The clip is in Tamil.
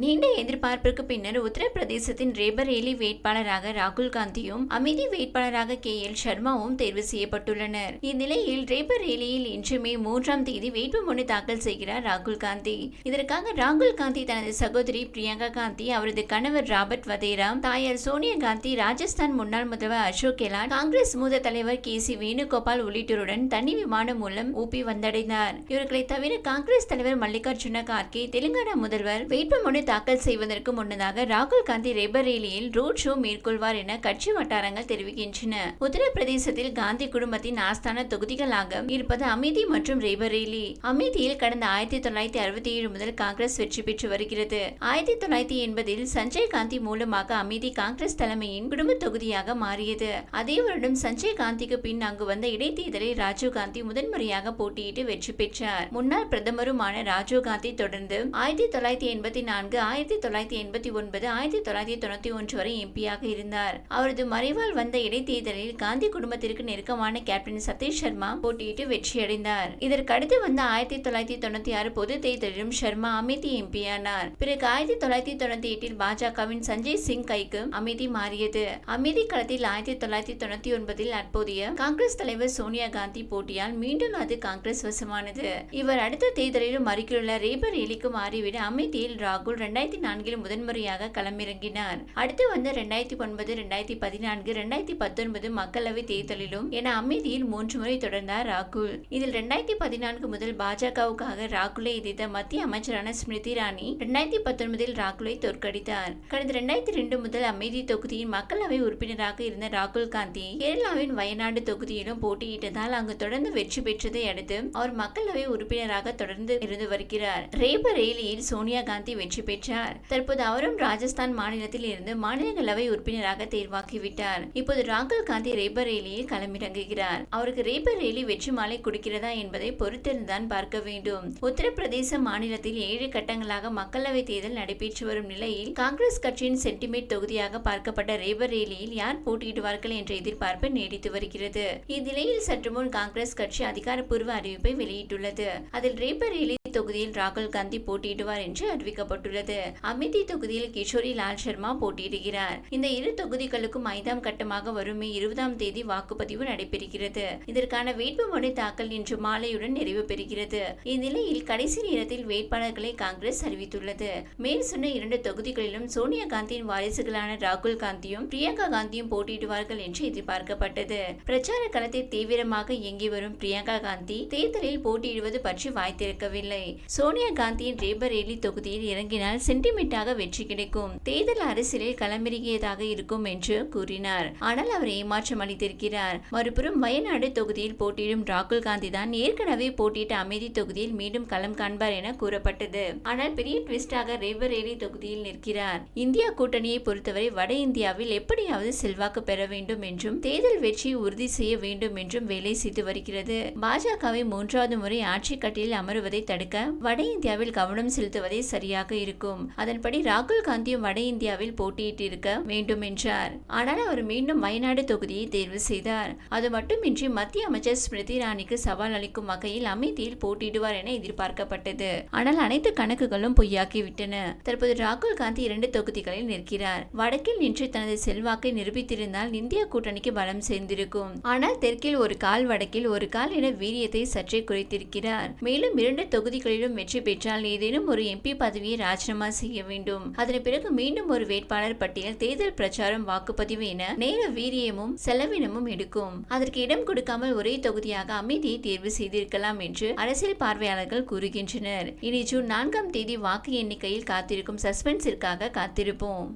நீண்ட எதிர்பார்ப்பிற்கு பின்னர் உத்தரப்பிரதேசத்தின் ரேபரேலி வேட்பாளராக ராகுல் காந்தியும் அமைதி வேட்பாளராக கே. எல். சர்மாவும் தேர்வு செய்யப்பட்டுள்ளனர். இந்நிலையில் ரேபரேலியில் இன்று மே மூன்றாம் தேதி வேட்புமனு தாக்கல் செய்கிறார் ராகுல் காந்தி. இதற்காக ராகுல் காந்தி தனது சகோதரி பிரியங்கா காந்தி அவரது கணவர் ராபர்ட் வதேரா தாயார் சோனியா காந்தி ராஜஸ்தான் முன்னாள் முதல்வர் அசோக் கெலாட் காங்கிரஸ் மூத்த தலைவர் கே. சி. வேணுகோபால் உள்ளிட்டோருடன் தனி விமானம் மூலம் ஊபி வந்தடைந்தார். இவர்களை தவிர காங்கிரஸ் தலைவர் மல்லிகார்ஜுன கார்கே தெலுங்கானா முதல்வர் வேட்புமனு தாக்கல் செய்வதற்கு முன்னதாக ராகுல் காந்தி ரெபரேலியில் ரோட் ஷோ மேற்கொள்வார் என கட்சி வட்டாரங்கள் தெரிவிக்கின்றன. உத்தரப்பிரதேசத்தில் காந்தி குடும்பத்தின் ஆஸ்தான தொகுதிகளாக இருப்பது அமேதி மற்றும் ரேபரேலி அமேதியில் கடந்த ஆயிரத்தி தொள்ளாயிரத்தி அறுபத்தி ஏழு முதல் காங்கிரஸ் வெற்றி பெற்று வருகிறது. ஆயிரத்தி தொள்ளாயிரத்தி எண்பதில் சஞ்சய் காந்தி மூலமாக அமேதி காங்கிரஸ் தலைமையின் குடும்ப தொகுதியாக மாறியது. அதே வருடம் சஞ்சய் காந்திக்கு பின் அங்கு வந்த இடைத்தேர்தலில் ராஜீவ் காந்தி முதன்முறையாக போட்டியிட்டு வெற்றி பெற்றார். முன்னாள் பிரதமருமான ராஜீவ் காந்தி தொடர்ந்து ஆயிரத்தி தொள்ளாயிரத்தி எண்பத்தி நான்கு ஆயிரத்தி தொள்ளாயிரத்தி எண்பத்தி ஒன்பது ஆயிரத்தி தொள்ளாயிரத்தி தொண்ணூத்தி ஒன்று வரை எம்பியாக இருந்தார். அவரது மறைவால் வந்த இடைத்தேர்தலில் காந்தி குடும்பத்திற்கு நெருக்கமான கேப்டன் சதீஷ் சர்மா போட்டியிட்டு வெற்றியடைந்தார். இதற்கடுத்து வந்த ஆயிரத்தி தொள்ளாயிரத்தி தொண்ணூத்தி ஆறு பொது தேர்தலிலும் சர்மா அமேதி எம்பியானார். பிறகு ஆயிரத்தி தொள்ளாயிரத்தி தொண்ணூத்தி எட்டில் பாஜகவின் சஞ்சய் சிங் கைக்கு அமேதி மாறியது. அமேதி களத்தில் ஆயிரத்தி தொள்ளாயிரத்தி தொண்ணூத்தி ஒன்பதில் அப்போதைய காங்கிரஸ் தலைவர் சோனியா காந்தி போட்டியால் மீண்டும் அது காங்கிரஸ் வசமானது. இவர் அடுத்த தேர்தலிலும் அருகிலுள்ள ரேபர் எலிக்கு மாறிவிட அமேதியில் ராகுல் ரெண்டாயிரத்தி நான்கில் முதன்முறையாக களமிறங்கினார். அடுத்து வந்த ரெண்டாயிரத்தி ஒன்பது ரெண்டாயிரத்தி பதினான்கு ரெண்டாயிரத்தி பத்தொன்பது மக்களவை தேர்தலிலும் என அமைதியில் மூன்று முறை தொடர்ந்தார் ராகுல். இதில் ரெண்டாயிரத்தி பதினான்கு முதல் பாஜகவுக்காக ராகுலை எதிர்த்த மத்திய அமைச்சரான ஸ்மிருதி இரானி இரண்டாயிரத்தி பத்தொன்பதில் ராகுலை தோற்கடித்தார். கடந்த ரெண்டாயிரத்தி ரெண்டு முதல் அமைதி தொகுதியின் மக்களவை உறுப்பினராக இருந்த ராகுல் காந்தி கேரளாவின் வயநாடு தொகுதியிலும் போட்டியிட்டதால் அங்கு தொடர்ந்து வெற்றி பெற்றதை அடுத்து அவர் மக்களவை உறுப்பினராக தொடர்ந்து இருந்து வருகிறார். ரேபரேலியில் சோனியா காந்தி வெற்றி பெற்றார். தற்போது அவரும் ராஜஸ்தான் மாநிலத்தில் இருந்து மாநிலங்களவை உறுப்பினராக தேர்வாகிவிட்டார். இப்போது ராகுல் காந்தி ரேபரேலியில் களமிறங்குகிறார். அவருக்கு ரேபரேலி வெற்றி மாலை கொடுக்கிறதா என்பதை பொறுத்திருந்தான் பார்க்க வேண்டும். உத்தரப்பிரதேச மாநிலத்தில் ஏழு கட்டங்களாக மக்களவை தேர்தல் நடைபெற்று வரும் நிலையில் காங்கிரஸ் கட்சியின் சென்டிமேட் தொகுதியாக பார்க்கப்பட்ட ரேபரேலியில் யார் போட்டியிடுவார்கள் என்ற எதிர்பார்ப்பு நீடித்து வருகிறது. இந்நிலையில் சற்று முன் காங்கிரஸ் கட்சி அதிகாரப்பூர்வ அறிவிப்பை வெளியிட்டுள்ளது. அதில் ரேபரேலி தொகுதியில் ராகுல் காந்தி போட்டியிடுவார் என்று அறிவிக்கப்பட்டுள்ளது. உள்ளது அமேதி தொகுதியில் கிஷோரி லால் சர்மா போட்டியிடுகிறார். இந்த இரு தொகுதிகளுக்கும் ஐந்தாம் கட்டமாக வரும் இருபதாம் தேதி வாக்குப்பதிவு நடைபெறுகிறது. இதற்கான வேட்புமனு தாக்கல் இன்று மாலையுடன் நிறைவு பெறுகிறது. இந்நிலையில் கடைசி நேரத்தில் வேட்பாளர்களை காங்கிரஸ் அறிவித்துள்ளது. மேல் சொன்ன இரண்டு தொகுதிகளிலும் சோனியா காந்தியின் வாரிசுகளான ராகுல் காந்தியும் பிரியங்கா காந்தியும் போட்டியிடுவார்கள் என்று எதிர்பார்க்கப்பட்டது. பிரச்சார களத்தில் தீவிரமாக இயங்கி வரும் பிரியங்கா காந்தி தேர்தலில் போட்டியிடுவது பற்றி வாய்த்திருக்கவில்லை. சோனியா காந்தியின் ரேபரேலி தொகுதியில் இறங்கினார் ஆனால் சென்டிமெண்டாக வெற்றி கிடைக்கும். தேர்தல் அரசியலில் களமிறங்கியதாக இருக்கும் என்று கூறினார். ஆனால் அவர் ஏமாற்றம் அளித்திருக்கிறார். மறுபுறம் வயநாடு தொகுதியில் போட்டியிடும் ராகுல் காந்தி தான் ஏற்கனவே போட்டியிட்ட அமைதி தொகுதியில் மீண்டும் களம் காண்பார் என கூறப்பட்டது. ஆனால் பெரிய ட்விஸ்டாக ரேபரேலி தொகுதியில் நிற்கிறார். இந்தியா கூட்டணியை பொறுத்தவரை வட இந்தியாவில் எப்படியாவது செல்வாக்கு பெற வேண்டும் என்றும் தேர்தல் வெற்றியை உறுதி செய்ய வேண்டும் என்றும் வேலை செய்து வருகிறது. பாஜகவை மூன்றாவது முறை ஆட்சி கட்டிலில் அமருவதை தடுக்க வட இந்தியாவில் கவனம் செலுத்துவதே சரியாக இருக்கும். அதன்படி ராகுல் காந்தியும் வட இந்தியாவில் போட்டியிட்டிருக்க வேண்டும் என்றார். ஆனால் அவர் மீண்டும் வயநாடு தொகுதியை தேர்வு செய்தார். அது மட்டுமின்றி மத்திய அமைச்சர் ஸ்மிருதி இரானிக்கு சவால் அளிக்கும் வகையில் அமேதியில் போட்டியிடுவார் என எதிர்பார்க்கப்பட்டது. ஆனால் அனைத்து கணக்குகளும் பொய்யாக்கிவிட்டன தற்போது ராகுல் காந்தி இரண்டு தொகுதிகளில் நிற்கிறார். வடக்கில் நின்று தனது செல்வாக்கை நிரூபித்திருந்தால் இந்திய கூட்டணிக்கு பலம் சேர்ந்திருக்கும். ஆனால் தெற்கில் ஒரு கால் வடக்கில் ஒரு கால் என வீரியத்தை சற்றே குறைத்திருக்கிறார். மேலும் இரண்டு தொகுதிகளிலும் வெற்றி பெற்றால் ஏதேனும் ஒரு எம்பி பதவியை ராஜினாமா செய்ய வேண்டும். அதன் பிறகு மீண்டும் ஒரு வேட்பாளர் பட்டியல் தேர்தல் பிரச்சாரம் வாக்குப்பதிவு என நேர வீரியமும் செலவினமும் எடுக்கும். அதற்கு இடம் கொடுக்காமல் ஒரே தொகுதியாக அமைதியை தேர்வு செய்திருக்கலாம் என்று அரசியல் பார்வையாளர்கள் கூறுகின்றனர். இனி ஜூன் நான்காம் தேதி வாக்கு எண்ணிக்கையில் காத்திருக்கும் சஸ்பென்ஸிற்காக காத்திருப்போம்.